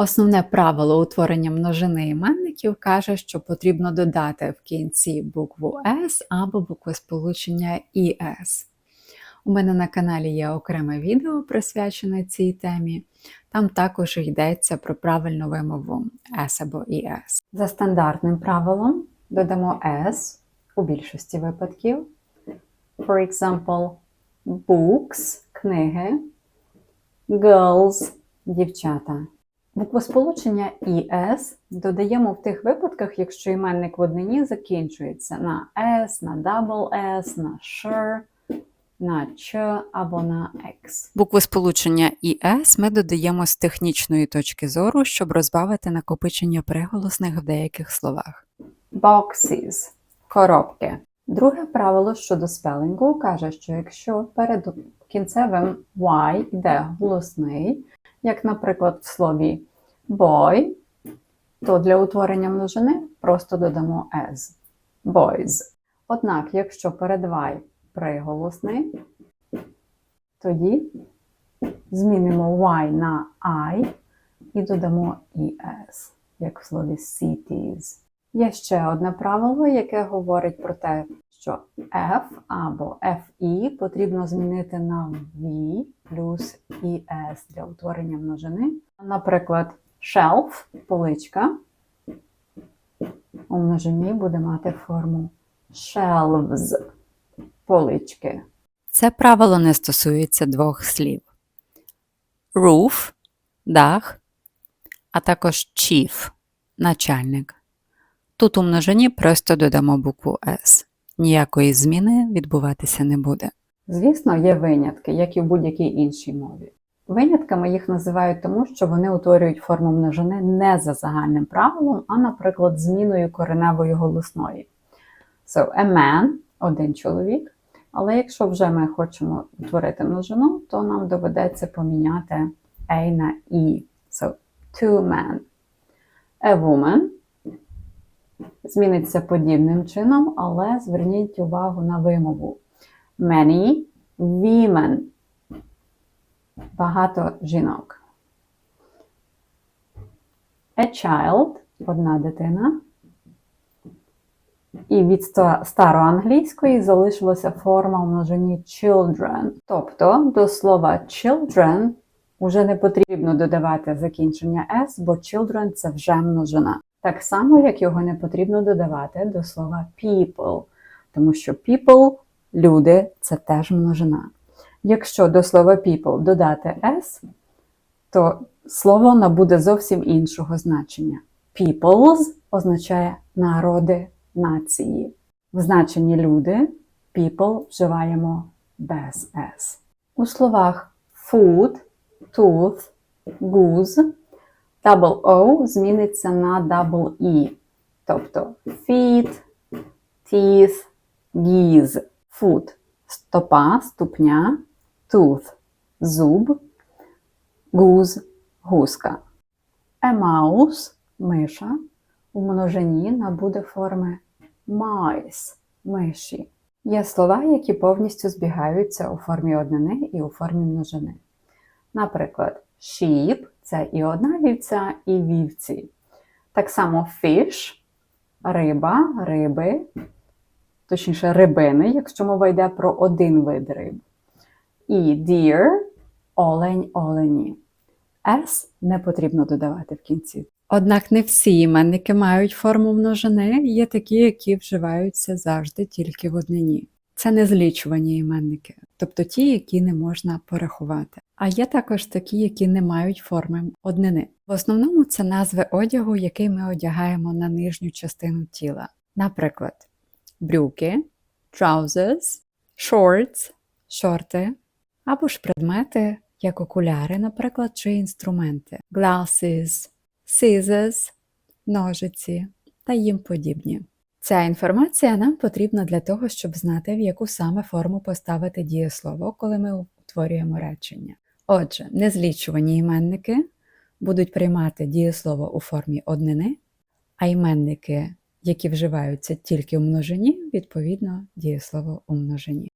Основне правило утворення множини іменників каже, що потрібно додати в кінці букву S або буквосполучення «іс». У мене на каналі є окреме відео присвячене цій темі. Там також йдеться про правильну вимову S або «іс». За стандартним правилом додамо S у більшості випадків. For example, books – книги, girls – дівчата. Буквосполучення «іс» додаємо в тих випадках, якщо іменник в однині закінчується на «с», на double «с», на «ш», на «ч» або на «x». Буквосполучення «іс» ми додаємо з технічної точки зору, щоб розбавити накопичення приголосних в деяких словах. Boxes – коробки. Друге правило щодо спелінгу каже, що якщо перед кінцевим y йде голосний, як, наприклад, в слові boy, то для утворення множини просто додамо as boys. Однак, якщо перед y приголосний, тоді змінимо y на I і додамо es, як в слові cities. Є ще одне правило, яке говорить про те, що F або FE потрібно змінити на V плюс ES для утворення множини. Наприклад, shelf поличка у множині буде мати форму shelves полички. Це правило не стосується двох слів: roof дах, а також chief начальник. Тут у множині просто додамо букву S. Ніякої зміни відбуватися не буде. Звісно, є винятки, як і в будь-якій іншій мові. Винятками їх називають тому, що вони утворюють форму множини не за загальним правилом, а, наприклад, зміною кореневої голосної. So, a man – один чоловік. Але якщо вже ми хочемо утворити множину, то нам доведеться поміняти A на E. So, two men. A woman зміниться подібним чином, але зверніть увагу на вимову. Many women. Багато жінок. A child одна дитина. І від староанглійської залишилася форма в множині children. Тобто до слова children вже не потрібно додавати закінчення s, бо children це вже множина. Так само, як його не потрібно додавати до слова people, тому що people люди це теж множина. Якщо до слова people додати s, то слово набуде зовсім іншого значення. Peoples означає народи, нації. В значенні люди people вживаємо без s. У словах food, tooth, goose double O зміниться на double E. Тобто feet, teeth, geese. Foot – стопа, ступня, tooth – зуб, goose – гуска. A mouse – миша у множині набуде форми mice – миші. Є слова, які повністю збігаються у формі однини і у формі множини. Наприклад, sheep – це і одна вівця, і вівці. Так само fish – риба, риби, точніше рибини, якщо мова йде про один вид риб. І deer – олень, олені. S не потрібно додавати в кінці. Однак не всі іменники мають форму множини, є такі, які вживаються завжди тільки в однині. Це незлічувані іменники, тобто ті, які не можна порахувати. А є також такі, які не мають форми однини. В основному це назви одягу, який ми одягаємо на нижню частину тіла. Наприклад, брюки, trousers, shorts, шорти, або ж предмети, як окуляри, наприклад, чи інструменти, glasses, scissors, ножиці та їм подібні. Ця інформація нам потрібна для того, щоб знати, в яку саме форму поставити дієслово, коли ми утворюємо речення. Отже, незлічувані іменники будуть приймати дієслово у формі однини, а іменники, які вживаються тільки у множині, відповідно дієслово у множині.